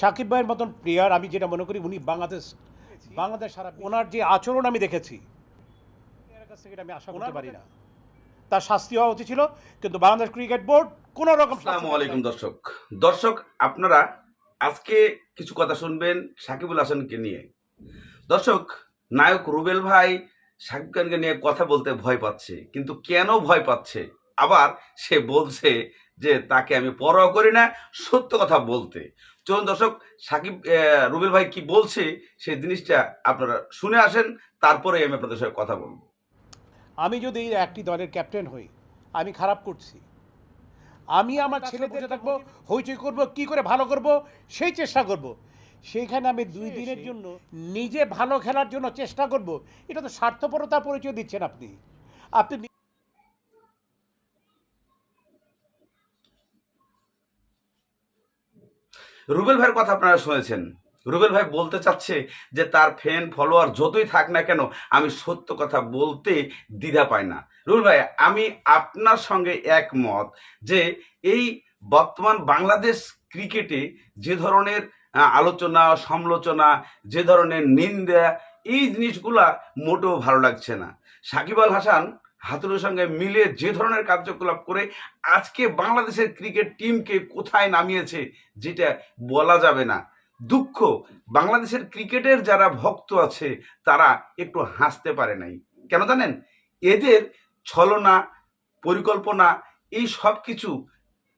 সাকিব ভাইয়ের মতন প্লেয়ার আমি যেটা মনে করি উনি বাংলাদেশ বাংলাদেশ সারা ওনার যে আচরণ আমি দেখেছি। কাছ থেকে আমি আশা করতে পারি না। তার শাস্তি হওয়া উচিত ছিল কিন্তু বাংলাদেশ ক্রিকেট বোর্ড কোনো রকম আসসালামু আলাইকুম দর্শক। দর্শক আপনারা আজকে কিছু কথা শুনবেন সাকিবুল হাসানকে নিয়ে। দর্শক নায়ক রুবেল ভাই সাকিব খানকে নিয়ে কথা বলতে ভয় পাচ্ছে কিন্তু কেন ভয় পাচ্ছে? আবার সে বলছে যে তাকে আমি পরোয়া করি না সত্য কথা বলতে। চলুন দর্শক সাকিব রুবেল ভাই কি বলছে সেই জিনিসটা আপনারা শুনে আসেন তারপরে আমি আপনাদের সঙ্গে কথা বলব। আমি যদি একটি দলের ক্যাপ্টেন হই আমি খারাপ করছি। আমি আমার ছেলে বসে থাকব হইচই করব কি করে ভালো করব সেই চেষ্টা করব। সেইখানে আমি দুই দিনের জন্য নিজে ভালো খেলার জন্য চেষ্টা করব। এটা তো স্বার্থপরতার পরিচয় দিচ্ছেন আপনি। আপনি রুবেল ভাইয়ের কথা আপনারা শুনেছেন। রুবেল ভাই বলতে চাচ্ছে যে তার ফ্যান ফলোয়ার যতই থাক না কেন, আমি সত্য কথা বলতে দ্বিধা পাই না। রুবেল ভাই, আমি আপনার সঙ্গে একমত যে এই বর্তমান বাংলাদেশ ক্রিকেটে যে ধরনের আলোচনা, সমালোচনা, যে ধরনের নিন্দা, এই জিনিসগুলা মোটেও ভালো লাগছে না। সাকিব আল হাসান হাতুরের সঙ্গে মিলে যে ধরনের কার্যকলাপ করে আজকে বাংলাদেশের ক্রিকেট টিমকে কোথায় নামিয়েছে, যেটা বলা যাবে না। দুঃখ, বাংলাদেশের ক্রিকেটের যারা ভক্ত আছে, তারা একটু হাসতে পারে নাই। কেন জানেন? এদের ছলনা, পরিকল্পনা, এই সব কিছু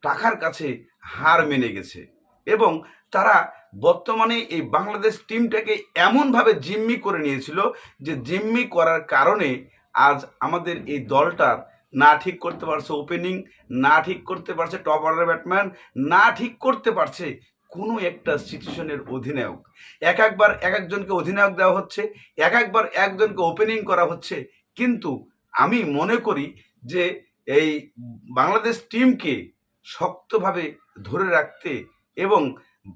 টাকার কাছে হার মেনে গেছে। এবং তারা বর্তমানে এই বাংলাদেশ টিমটাকে এমনভাবে জিম্মি করে নিয়েছিল যে জিম্মি করার কারণে আজ আমাদের এই দলটার না ঠিক করতে পারছে ওপেনিং না ঠিক করতে পারছে টপ অর্ডার ব্যাটম্যান না ঠিক করতে পারছে কোনো একটা সিচুয়েশনের অধিনায়ক। এক একবার এক একজনকে অধিনায়ক দেওয়া হচ্ছে, এক একবার একজনকে ওপেনিং করা হচ্ছে। কিন্তু আমি মনে করি যে এই বাংলাদেশ টিমকে শক্তভাবে ধরে রাখতে এবং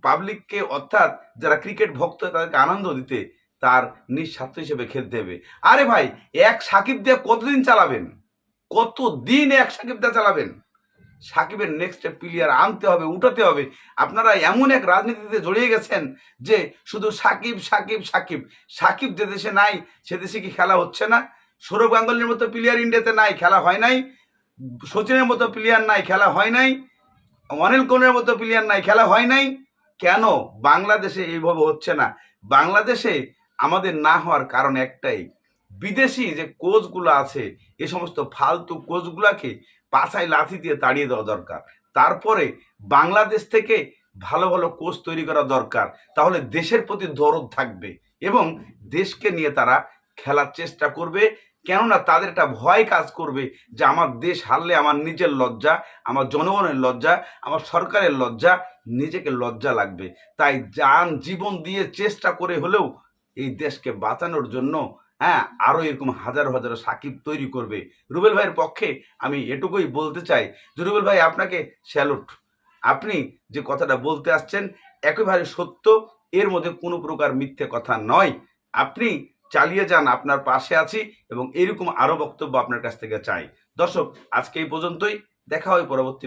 পাবলিককে অর্থাৎ যারা ক্রিকেট ভক্ত তাদেরকে আনন্দ দিতে তার নিঃস্বার্থ হিসেবে খেলতে হবে। আরে ভাই, এক সাকিব দিয়ে কতদিন চালাবেন? কতদিন এক সাকিব দিয়ে চালাবেন? সাকিবের নেক্সট প্লেয়ার আনতে হবে, উঠাতে হবে। আপনারা এমন এক রাজনীতিতে জড়িয়ে গেছেন যে শুধু সাকিব সাকিব সাকিব। সাকিব যে দেশে নাই, সে দেশে কি খেলা হচ্ছে না? সৌরভ গাঙ্গুলির মতো প্লেয়ার ইন্ডিয়াতে নাই, খেলা হয় নাই। সচিনের মতো প্লেয়ার নাই, খেলা হয় নাই। অনিল কোনের মতো প্লেয়ার নাই, খেলা হয় নাই। কেন? বাংলাদেশে এইভাবে হচ্ছে না। বাংলাদেশে আমাদের না হওয়ার কারণ একটাই, বিদেশি যে কোচগুলো আছে, এ সমস্ত ফালতু কোচগুলাকে পাছায় লাথি দিয়ে তাড়িয়ে দেওয়া দরকার। তারপরে বাংলাদেশ থেকে ভালো ভালো কোচ তৈরি করা দরকার, তাহলে দেশের প্রতি দরদ থাকবে এবং দেশকে নিয়ে তারা খেলার চেষ্টা করবে, কেননা তাদের একটা ভয় কাজ করবে যে আমার দেশ হারলে আমার নিজের লজ্জা, আমার জনগণের লজ্জা, আমার সরকারের লজ্জা, নিজেকে লজ্জা লাগবে। তাই যান জীবন দিয়ে চেষ্টা করে হলেও এই দেশকে বাঁচানোর জন্য হ্যাঁ আরও এরকম হাজারো হাজারো সাকিব তৈরি করবে। রুবেল ভাইয়ের পক্ষে আমি এটুকুই বলতে চাই যে, রুবেল ভাই, আপনাকে স্যালুট। আপনি যে কথাটা বলতে আসছেন, একেবারে সত্য। এর মধ্যে কোনো প্রকার মিথ্যে কথা নয়। আপনি চালিয়ে যান, আপনার পাশে আছি এবং এরকম আরও বক্তব্য আপনার কাছ থেকে চাই। দর্শক, আজকে এই পর্যন্তই। দেখা হয় পরবর্তী